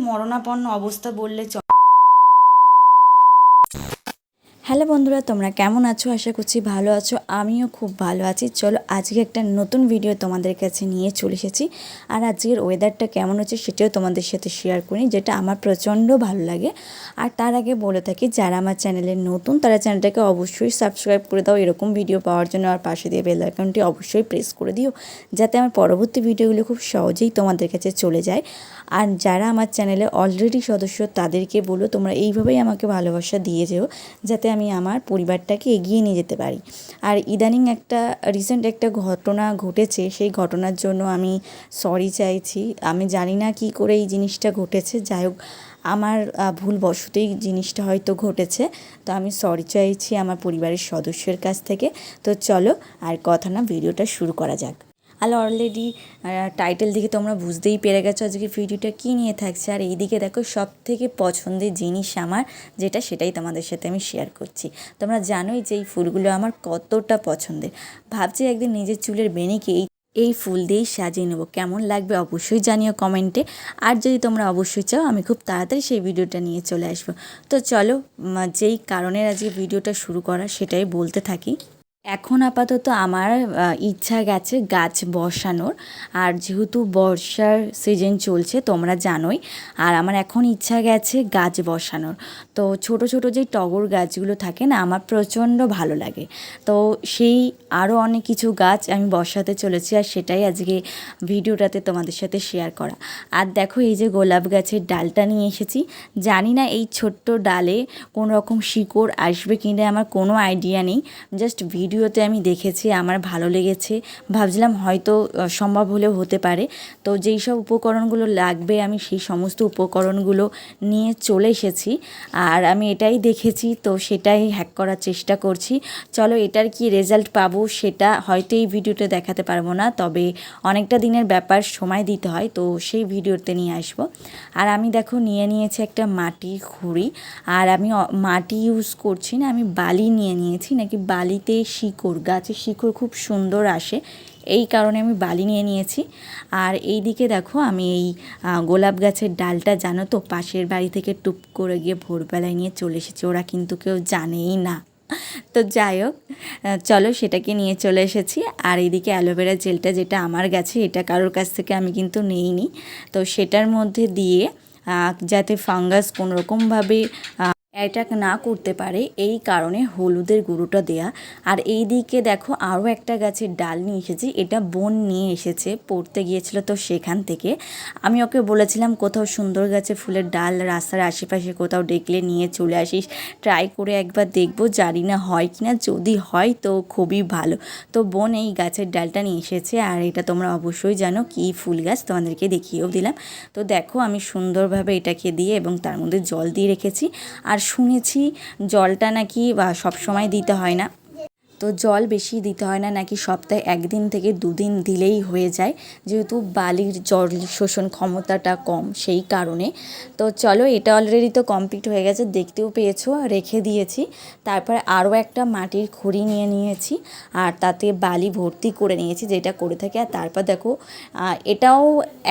মরণাপন্ন অবস্থা বললে হ্যালো বন্ধুরা, তোমরা কেমন আছো? আশা করছি ভালো আছো। আমিও খুব ভালো আছি। চলো আজকে একটা নতুন ভিডিও তোমাদের কাছে নিয়ে চলে এসেছি। আর আজকের ওয়েদারটা কেমন হচ্ছে সেটাও তোমাদের সাথে শেয়ার করি, যেটা আমার প্রচণ্ড ভালো লাগে। আর তার আগে বলে থাকি, যারা আমার চ্যানেলে নতুন, তারা চ্যানেলটাকে অবশ্যই সাবস্ক্রাইব করে দাও। এরকম ভিডিও পাওয়ার জন্য আর পাশে দিয়ে বেল আইকনটি অবশ্যই প্রেস করে দিও, যাতে আমার পরবর্তী ভিডিওগুলো খুব সহজেই তোমাদের কাছে চলে যায়। আর যারা আমার চ্যানেলে অলরেডি সদস্য, তাদেরকে বলো তোমরা এইভাবেই আমাকে ভালোবাসা দিয়ে যেও, যাতে আমি আমার পরিবারটাকে এগিয়ে নিয়ে যেতে পারি। আর ইদানিং একটা রিসেন্ট একটা ঘটনা ঘটেছে, সেই ঘটনার জন্য আমি সরি চাইছি। আমি জানি না কি করে এই জিনিসটা ঘটেছে। যাই হোক, আমার ভুলবশতই জিনিসটা হয়তো ঘটেছে। তো আমি সরি চাইছি আমার পরিবারের সদস্যের কাছ থেকে। তো চলো, আর কথা না ভিডিওটা শুরু করা যাক। আর অলরেডি টাইটেল দিকে তোমরা বুঝতেই পেরে গেছো আজকে ভিডিওটা কী নিয়ে থাকছে। আর এইদিকে দেখো সব থেকে পছন্দের জিনিস আমার, যেটা সেটাই তোমাদের সাথে আমি শেয়ার করছি। তোমরা জানোই যে এই ফুলগুলো আমার কতটা পছন্দের। ভাবছি একদিন নিজের চুলের বেনিকে এই এই ফুল দিয়েই সাজিয়ে নেব। কেমন লাগবে অবশ্যই জানিও কমেন্টে। আর যদি তোমরা অবশ্যই চাও, আমি খুব তাড়াতাড়ি সেই ভিডিওটা নিয়ে চলে আসব। তো চলো যেই কারণের আজকে ভিডিওটা শুরু করা সেটাই বলতে থাকি। এখন আপাতত আমার ইচ্ছা গেছে গাছ বসানোর। আর যেহেতু বর্ষার সিজন চলছে, তোমরা জানোই, আর আমার এখন ইচ্ছা গেছে গাছ বসানোর। তো ছোট ছোট যে টগর গাছগুলো থাকে না, আমার প্রচণ্ড ভালো লাগে। তো সেই আরও অনেক কিছু গাছ আমি বসাতে চলেছি, আর সেটাই আজকে ভিডিওটাতে তোমাদের সাথে শেয়ার করা। আর দেখো, এই যে গোলাপ গাছের ডালটা নিয়ে এসেছি। জানি না এই ছোট্ট ডালে কোনো রকম শিকড় আসবে কিনা, আমার কোনো আইডিয়া নেই। জাস্ট ভিডিওতে আমি দেখেছি, আমার ভালো লেগেছে। ভাবছিলাম হয়তো সম্ভব হলেও হতে পারে। তো যেই সব উপকরণগুলো লাগবে, আমি সেই সমস্ত উপকরণগুলো নিয়ে চলে এসেছি। আর আমি এটাই দেখেছি, তো সেটাই হ্যাক করার চেষ্টা করছি। চলো, এটার কি রেজাল্ট পাবো সেটা হয়তো এই ভিডিওতে দেখাতে পারব না, তবে অনেকটা দিনের ব্যাপার, সময় দিতে হয়, তো সেই ভিডিওতে নিয়ে আসব। আর আমি দেখো, নিয়ে নিয়েছি একটা মাটি খুঁড়ি। আর আমি মাটি ইউজ করছি না, আমি বালি নিয়ে নিয়েছি, নাকি বালিতে শিকড়, গাছের শিকড় খুব সুন্দর আসে। এই কারণে আমি বালি নিয়ে নিয়েছি। আর এই দিকে দেখো আমি এই গোলাপ গাছের ডালটা জানো তো, পাশের বাড়ি থেকে টুপ করে গিয়ে ভোরবেলায় নিয়ে চলে এসেছি। ওরা কিন্তু কেউ জানেই না। তো যাই হোক চলো সেটাকে নিয়ে চলে এসেছি। আর এইদিকে অ্যালোভেরা জেলটা যেটা আমার কাছে এটা কারোর কাছ থেকে আমি কিন্তু নেইনি। তো সেটার মধ্যে দিয়ে যাতে ফাঙ্গাস কোনো রকমভাবে অ্যাটাক না করতে পারে, এই কারণে হলুদের গুঁড়োটা দেয়া। আর এই দিকে দেখো আরও একটা গাছের ডাল নিয়ে এসেছি, এটা বোন নিয়ে এসেছে, পড়তে গিয়েছিল তো সেখান থেকে। আমি ওকে বলেছিলাম, কোথাও সুন্দর গাছে ফুলের ডাল রাস্তার আশেপাশে কোথাও দেখলে নিয়ে চলে আসিস ট্রাই করে একবার দেখব, জানি না হয় কি না যদি হয় তো খুবই ভালো। তো বোন এই গাছের ডালটা নিয়ে এসেছে, আর এটা তোমরা অবশ্যই জানো কি ফুল গাছ, তোমাদেরকে দেখিয়েও দিলাম। তো দেখো আমি সুন্দরভাবে এটাকে দিয়ে এবং তার মধ্যে জল দিয়ে রেখেছি। আর শুনেছি জলটা নাকি বা সবসময় দিতে হয় না। তো জল বেশি দিতে হয় না, নাকি সপ্তাহে একদিন থেকে দুদিন দিলেই হয়ে যায়। যেহেতু বালির জল শোষণ ক্ষমতাটা কম সেই কারণে। তো চলো, এটা অলরেডি তো কমপ্লিট হয়ে গেছে, দেখতেও পেয়েছ, রেখে দিয়েছি। তারপরে আরও একটা মাটির খড়ি নিয়ে নিয়েছি, আর তাতে বালি ভর্তি করে নিয়েছি, যেটা করে থাকে। আর তারপর দেখো এটাও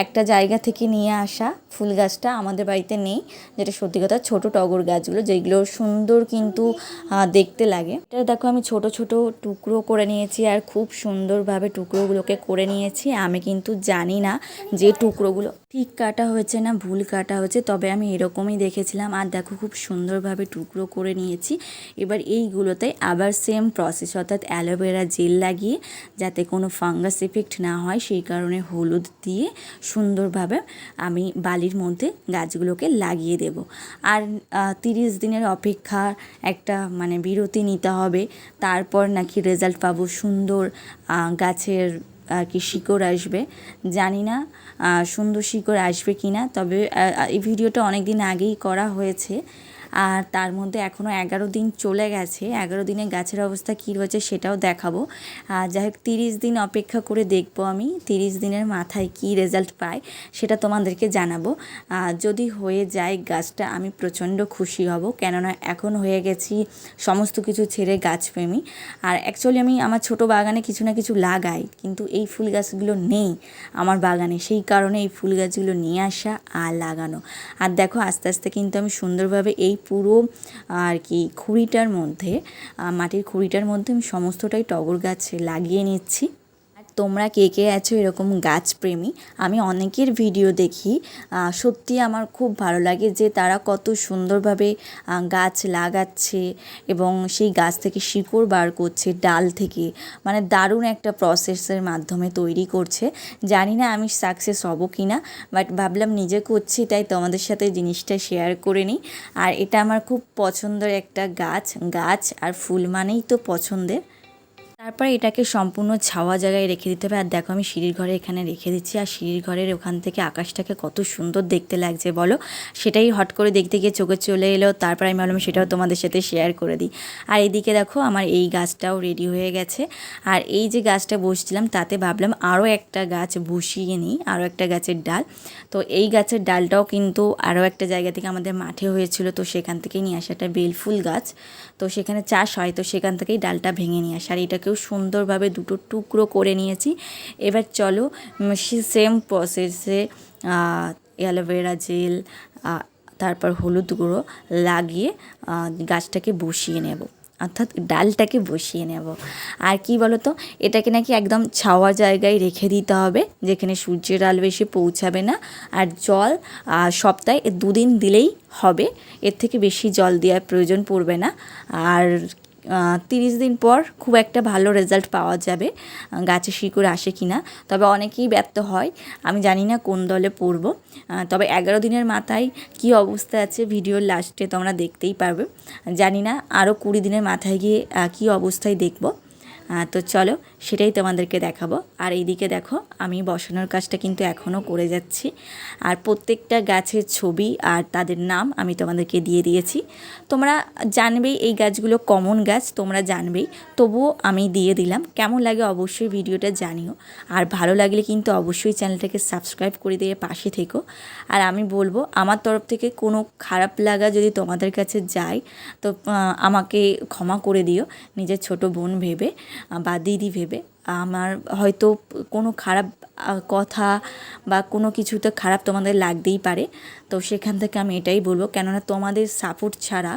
একটা জায়গা থেকে নিয়ে আসা ফুল গাছটা আমাদের বাড়িতে নেই। যেটা সত্যি কথা ছোটো টগর গাছগুলো, যেগুলো সুন্দর কিন্তু দেখতে লাগে। এটা দেখো, আমি ছোট ছোট টুকরো করে নিয়েছি আর খুব সুন্দরভাবে টুকরোগুলোকে করে নিয়েছি। আমি কিন্তু জানি না যে টুকরোগুলো ঠিক কাটা হয়েছে না, ভুল কাটা হয়েছে, তবে আমি এরকমই দেখেছিলাম। আর দেখো, খুব সুন্দরভাবে টুকরো করে নিয়েছি। এবার এইগুলোতে আবার সেম প্রসেস অর্থাৎ অ্যালোভেরা জেল লাগিয়ে যাতে কোনো ফাঙ্গাস এফেক্ট না হয়, সেই কারণে হলুদ দিয়ে সুন্দরভাবে আমি বালির মধ্যে গাছগুলোকে লাগিয়ে দেব। আর তিরিশ দিনের অপেক্ষা একটা মানে বিরতি নিতে হবে। তারপর নাকি রেজাল্ট পাবো সুন্দর গাছের আর কি শিকড় আসবে। জানি না সুন্দর শিকড় আসবে কি না তবে এই ভিডিওটা অনেক দিন আগেই করা হয়েছে। আর তার মধ্যে এখনও এগারো দিন চলে গেছে। এগারো দিনে গাছের অবস্থা কী রয়েছে সেটাও দেখাবো। আর যাই হোক তিরিশ দিন অপেক্ষা করে দেখব আমি, তিরিশ দিনের মাথায় কি রেজাল্ট পাই সেটা তোমাদেরকে জানাব। যদি হয়ে যায় গাছটা, আমি প্রচণ্ড খুশি হব, কেননা এখন হয়ে গেছি সমস্ত কিছু ছেড়ে গাছপ্রেমী। আর অ্যাকচুয়ালি আমি আমার ছোট বাগানে কিছু না কিছু লাগাই, কিন্তু এই ফুল গাছগুলো নেই আমার বাগানে। সেই কারণে এই ফুল গাছগুলো নিয়ে আসা আর লাগানো। আর দেখো, আস্তে আস্তে কিন্তু আমি সুন্দরভাবে এই পুরো আর কি খুঁড়িটার মধ্যে মাটির খুঁড়িটার মধ্যে আমি সমস্তটাই টগর গাছ লাগিয়ে নিচ্ছি। তোমরা কে কে আছো এরকম গাছপ্রেমী আমি অনেকের ভিডিও দেখি। সত্যি আমার খুব ভালো লাগে যে তারা কত সুন্দরভাবে গাছ লাগাচ্ছে এবং সেই গাছ থেকে শিকড় বার করছে ডাল থেকে। মানে দারুণ একটা প্রসেসের মাধ্যমে তৈরি করছে। জানি না আমি সাকসেস হব কি না বাট ভাবলাম নিজে করছি, তাই তোমাদের সাথে জিনিসটা শেয়ার করে নিই। আর এটা আমার খুব পছন্দের একটা গাছ গাছ আর ফুল মানেই তো পছন্দের। তারপরে এটাকে সম্পূর্ণ ছাওয়া জায়গায় রেখে দিতে হবে। আর দেখো আমি সিঁড়ির ঘরে এখানে রেখে দিচ্ছি। আর সিঁড়ির ঘরের ওখান থেকে আকাশটাকে কত সুন্দর দেখতে লাগছে বলো? সেটাই হট করে দেখতে গিয়ে চোখে চলে এলো। তারপর আমি ভাবলাম সেটাও তোমাদের সাথে শেয়ার করে দিই। আর এইদিকে দেখো আমার এই গাছটাও রেডি হয়ে গেছে। আর এই যে গাছটা বসছিলাম, তাতে ভাবলাম আরও একটা গাছ বসিয়ে নিই আরও একটা গাছের ডাল। তো এই গাছের ডালটাও কিন্তু আরও একটা জায়গা থেকে আমাদের মাঠে হয়েছিল। তো সেখান থেকেই নিয়ে আসা একটা বেলফুল গাছ। তো সেখানে চাষ হয়, তো সেখান থেকেই ডালটা ভেঙে নিয়ে আসা। আর এটাকেও সুন্দরভাবে দুটো টুকরো করে নিয়েছি। এবার চলো সেম প্রসেসে অ্যালোভেরা জেল তারপর হলুদ গুঁড়ো লাগিয়ে গাছটাকে বসিয়ে নেব। অর্থাৎ ডালটাকে বসিয়ে নেব। আর কি বলো তো এটাকে নাকি একদম ছাওয়া জায়গায় রেখে দিতে হবে, যেখানে সূর্যের আলো এসে পৌঁছাবে না। আর জল সপ্তাহে দুদিন দিলেই হবে। এর থেকে বেশি জল দেওয়ার প্রয়োজন পড়বে না। আর তিরিশ দিন পর খুব একটা ভালো রেজাল্ট পাওয়া যাবে গাছে শিকড় আসে কি না তবে অনেকেই ব্যর্থ হয়, আমি জানি না কোন দলে পড়ব। তবে এগারো দিনের মাথায় কি অবস্থা আছে ভিডিওর লাস্টে তোমরা দেখতেই পারবে। জানি না আরও কুড়ি দিনের মাথায় গিয়ে কী অবস্থায় দেখব। তো চলো সেটাই তোমাদেরকে দেখাবো। আর এইদিকে দেখো, আমি বসানোর কাজটা কিন্তু এখনও করে যাচ্ছি। আর প্রত্যেকটা গাছের ছবি আর তাদের নাম আমি তোমাদেরকে দিয়ে দিয়েছি। তোমরা জানবেই এই গাছগুলো কমন গাছ, তোমরা জানবেই। তবুও আমি দিয়ে দিলাম। কেমন লাগে অবশ্যই ভিডিওটা জানিও। আর ভালো লাগলে কিন্তু অবশ্যই চ্যানেলটাকে সাবস্ক্রাইব করে দিয়ে পাশে থেকো। আর আমি বলব, আমার তরফ থেকে কোনো খারাপ লাগা যদি তোমাদের কাছে যায়, তো আমাকে ক্ষমা করে দিও। নিজের ছোট বোন ভেবে। বা দিদি ভেবে, আমার হয়তো কোনো খারাপ কথা বা কোনো কিছুতে খারাপ তোমাদের লাগতেই পারে। তো সেখান থেকে আমি এটাই বলব, কেননা তোমাদের সাপোর্ট ছাড়া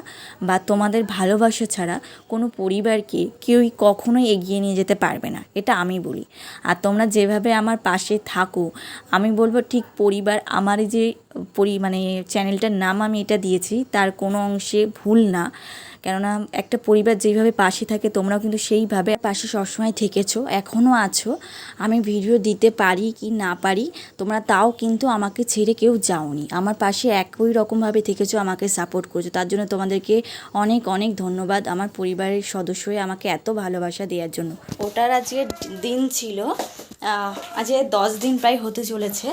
বা তোমাদের ভালোবাসা ছাড়া কোনো পরিবারকে কেউই কখনোই এগিয়ে নিয়ে যেতে পারবে না, এটা আমি বলি। আর তোমরা যেভাবে আমার পাশে থাকো, আমি বলব ঠিক পরিবার, আমার যে পরি মানে চ্যানেলটার নাম আমি এটা দিয়েছি, তার কোনো অংশে ভুল না। কেননা একটা পরিবার যেইভাবে পাশে থাকে, তোমরাও কিন্তু সেইভাবে পাশে সবসময় থেকেছো এখনও আছো। আমি ভিডিও দিতে পারি কি না পারি, তোমরা তাও কিন্তু আমাকে ছেড়ে কেউ যাওনি। আমার পাশে একই রকমভাবে থেকেছো, আমাকে সাপোর্ট করছ। তার জন্য তোমাদেরকে অনেক অনেক ধন্যবাদ আমার পরিবারের সদস্য হয়ে আমাকে এত ভালোবাসা দেওয়ার জন্য। ওটার আজকে দিন ছিল আজকে দশ দিন প্রায় হতে চলেছে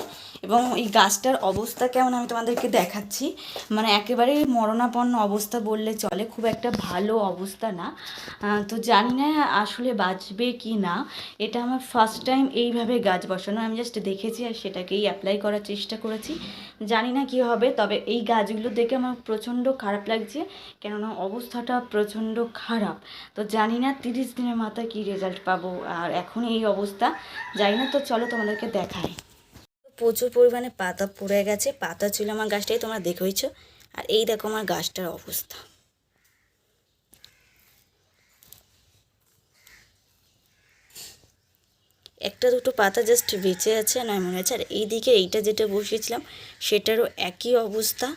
এবং এই গাছটার অবস্থা কেমন আমি তোমাদেরকে দেখাচ্ছি। মানে একেবারে মরণাপন্ন অবস্থা বললে চলে, খুব একটা ভালো অবস্থা না। তো জানি না আসলে বাঁচবে কি না। এটা আমার ফার্স্ট টাইম এইভাবে গাছ বসানো। আমি জাস্ট দেখেছি আর সেটাকেই অ্যাপ্লাই করার চেষ্টা করেছি। জানি না কি হবে, তবে এই গাছগুলো দেখে আমার প্রচণ্ড খারাপ লাগছে। কেননা অবস্থাটা প্রচণ্ড খারাপ। তো জানি না তিরিশ দিনের মাথায় কী রেজাল্ট পাবো আর এখন এই অবস্থা। জানি না, তো চলো তোমাদেরকে দেখাই। প্রচুর পরিমাণে পাতা পড়ে গেছে। পাতা ছিল আমার গাছটাই, তোমরা দেখেইছ। আর এই দেখো আমার গাছটার অবস্থা। একটা দুটো পাতা জাস্ট বেঁচে আছে নয়, মনে হচ্ছে। আর এইদিকে এইটা যেটা বসিয়েছিলাম, সেটারও একই অবস্থা।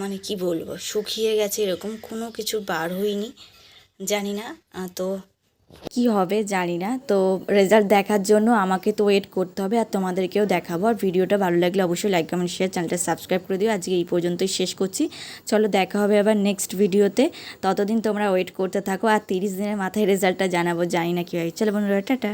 মানে কি বলব, শুকিয়ে গেছে, এরকম কোনো কিছু বার হয়নি, জানি না। তো কি হবে জানি না। তো রেজাল্ট দেখার জন্য আমাকে তো ওয়েট করতে হবে আর তোমাদেরকেও দেখাবো। আর ভিডিওটা ভালো লাগলে অবশ্যই লাইক কমেন্ট শেয়ার চ্যানেলটা সাবস্ক্রাইব করে দিও। আজকে এই পর্যন্তই শেষ করছি। চলো দেখা হবে আবার নেক্সট ভিডিওতে ততদিন তোমরা ওয়েট করতে থাকো। আর তিরিশ দিনের মাথায় রেজাল্টটা জানাব, জানি না কী হয়। চলো বন্ধুরা, টাটা।